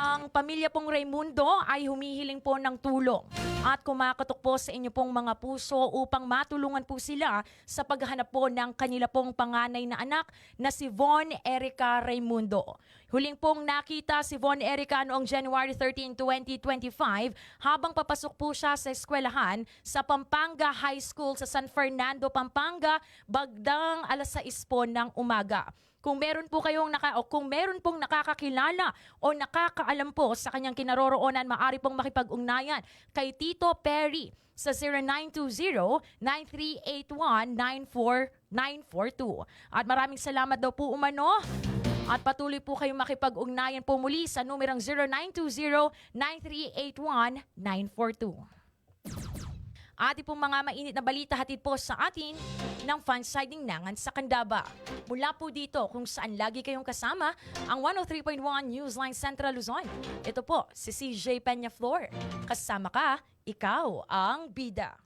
Ang pamilya pong Raimundo ay humihiling po ng tulong at kumakatok po sa inyo pong mga puso upang matulungan po sila sa paghahanap po ng kanila pong panganay na anak na si Von Erica Raimundo. Huling pong nakita si Von Erica noong January 13, 2025 habang papasok po siya sa eskwelahan sa Pampanga High School sa San Fernando, Pampanga, bagdang alas 6 po ng umaga. Kung meron po kayong naka o kung meron pong nakakakilala o nakakaalam po sa kanyang kinaroroonan, maaari pong makipag-ugnayan kay Tito Perry sa 0920-9381-94942. At maraming salamat daw po umano. At patuloy po kayong makipag-ugnayan po muli sa numerong 0920-9381-942. Ati pong mga mainit na balita hatid po sa atin ng fansiding nangan sa Candaba. Mula po dito kung saan lagi kayong kasama ang 103.1 Newsline Central Luzon. Ito po si CJ Peña Flor. Kasama ka, ikaw ang bida.